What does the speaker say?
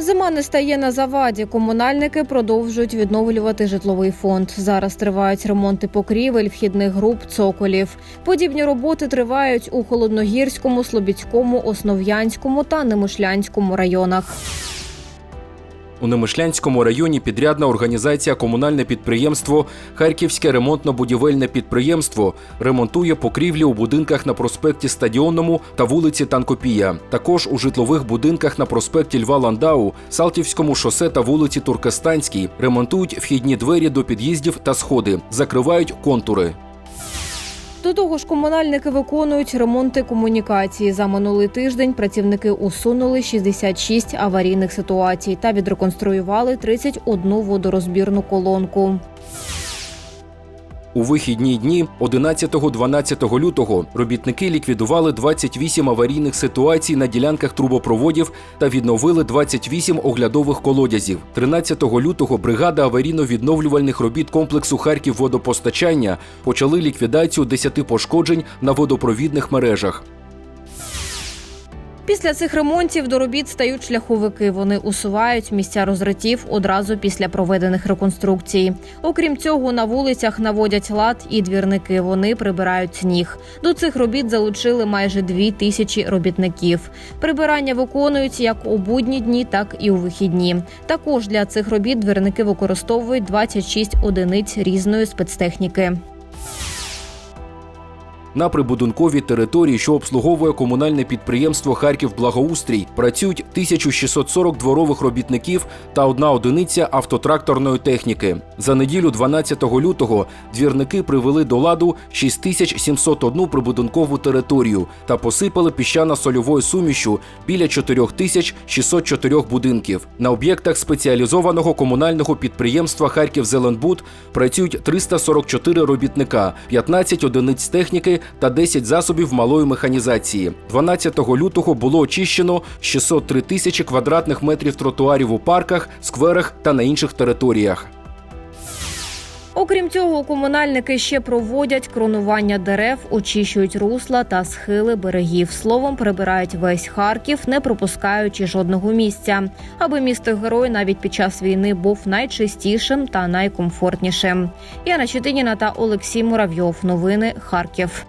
Зима не стає на заваді. Комунальники продовжують відновлювати житловий фонд. Зараз тривають ремонти покрівель, вхідних груп, цоколів. Подібні роботи тривають у холодногірському, слобідському, основ'янському та немишлянському районах. У Немишлянському районі підрядна організація комунальне підприємство Харківське ремонтно-будівельне підприємство ремонтує покрівлі у будинках на проспекті Стадіонному та вулиці Танкопія. Також у житлових будинках на проспекті Льва Ландау, Салтівському шосе та вулиці Туркестанській ремонтують вхідні двері до під'їздів та сходи, закривають контури. До того ж, комунальники виконують ремонти комунікації. За минулий тиждень працівники усунули 66 аварійних ситуацій та відреконструювали 31 водорозбірну колонку. У вихідні дні 11-12 лютого робітники ліквідували 28 аварійних ситуацій на ділянках трубопроводів та відновили 28 оглядових колодязів. 13 лютого бригада аварійно-відновлювальних робіт комплексу Харків водопостачання почали ліквідацію 10 пошкоджень на водопровідних мережах. Після цих ремонтів до робіт стають шляховики. Вони усувають місця розритів одразу після проведених реконструкцій. Окрім цього, на вулицях наводять лад і двірники. Вони прибирають сніг. До цих робіт залучили майже дві тисячі робітників. Прибирання виконують як у будні дні, так і у вихідні. Також для цих робіт двірники використовують 26 одиниць різної спецтехніки. На прибудинковій території, що обслуговує комунальне підприємство Харків Благоустрій, працюють 1640 дворових робітників та одна одиниця автотракторної техніки. За неділю 12 лютого двірники привели до ладу 6701 прибудинкову територію та посипали піщано-сольовою сумішю біля 4604 будинків. На об'єктах спеціалізованого комунального підприємства Харків Зеленбуд працюють 344 робітника, 15 одиниць техніки та 10 засобів малої механізації. 12 лютого було очищено 603 тисячі квадратних метрів тротуарів у парках, скверах та на інших територіях. Окрім цього, комунальники ще проводять кронування дерев, очищують русла та схили берегів. Словом, прибирають весь Харків, не пропускаючи жодного місця, аби місто герой навіть під час війни був найчистішим та найкомфортнішим. Яна Читиніна та Олексій Муравйов. Новини Харків.